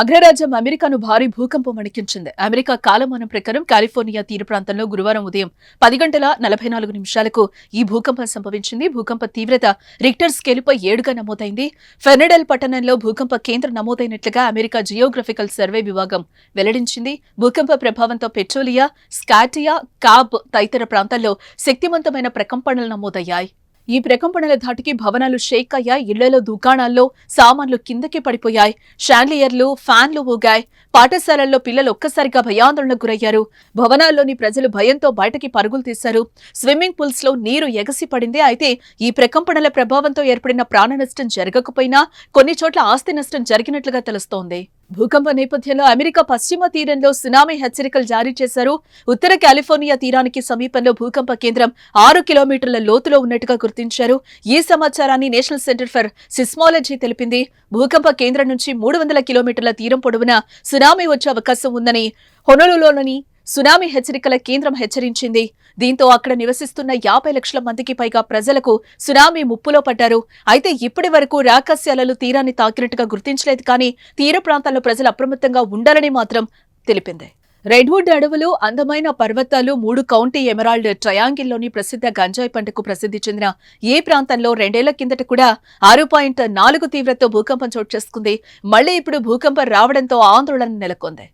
అగ్రరాజ్యం అమెరికాను భారీ భూకంపం వణికించింది అమెరికా కాలమానం ప్రకారం కాలిఫోర్నియా తీర ప్రాంతంలో గురువారం ఉదయం పది గంటల నలభై నాలుగు నిమిషాలకు ఈ భూకంపం సంభవించింది. భూకంప తీవ్రత రిక్టర్ స్కేలుపై ఏడుగా నమోదైంది. ఫెర్నడల్ పట్టణంలో భూకంప కేంద్రం నమోదైనట్లుగా అమెరికా జియోగ్రఫికల్ సర్వే విభాగం వెల్లడించింది. భూకంప ప్రభావంతో పెట్రోలియా స్కాటియా కాబ్ తదితర ప్రాంతాల్లో శక్తివంతమైన ప్రకంపనలు నమోదయ్యాయి. ఈ ప్రకంపనల ధాటికి భవనాలు షేక్ అయ్యాయి. ఇళ్ళలో దుకాణాల్లో సామాన్లు కిందకి పడిపోయాయి. షాండ్లియర్లు ఫ్యాన్లు ఊగాయి. పాఠశాలల్లో పిల్లలు ఒక్కసారిగా భయాందోళనకు గురయ్యారు. భవనాల్లోని ప్రజలు భయంతో బయటకి పరుగులు తీశారు. స్విమ్మింగ్ పూల్స్లో నీరు ఎగసి పడింది. అయితే ఈ ప్రకంపనల ప్రభావంతో ఏర్పడిన ప్రాణ నష్టం జరగకపోయినా కొన్ని చోట్ల ఆస్తి నష్టం జరిగినట్లుగా తెలుస్తోంది. భూకంప నేపథ్యంలో అమెరికా పశ్చిమ తీరంలో సునామీ హెచ్చరికలు జారీ చేశారు. ఉత్తర కాలిఫోర్నియా తీరానికి సమీపంలో భూకంప కేంద్రం ఆరు కిలోమీటర్ల లోతులో ఉన్నట్టుగా గుర్తించారు. ఈ సమాచారాన్ని నేషనల్ సెంటర్ ఫర్ సిస్మాలజీ తెలిపింది. భూకంప కేంద్రం నుంచి మూడు వందల కిలోమీటర్ల తీరం పొడవున సునామీ వచ్చే అవకాశం ఉందని హొనలులోని సునామీ హెచ్చరికల కేంద్రం హెచ్చరించింది. దీంతో అక్కడ నివసిస్తున్న యాభై లక్షల మందికి పైగా ప్రజలకు సునామీ ముప్పులో పడ్డారు. అయితే ఇప్పటి వరకు రాకస్యాలలు తీరాన్ని తాకినట్టుగా గుర్తించలేదు కానీ తీర ప్రాంతాల్లో ప్రజలు అప్రమత్తంగా ఉండాలని మాత్రం తెలిపింది. రెడ్వుడ్ అడవులు అందమైన పర్వతాలు మూడు కౌంటీ ఎమరాల్డ్ ట్రయాంగిల్లోని ప్రసిద్ధ గంజాయి పంటకు ప్రసిద్ధి చెందిన ఏ ప్రాంతంలో రెండేళ్ళ కిందట కూడా ఆరు పాయింట్ నాలుగు తీవ్రతో భూకంపం చోటు చేసుకుంది. మళ్ళీ ఇప్పుడు భూకంపం రావడంతో ఆందోళన నెలకొంది.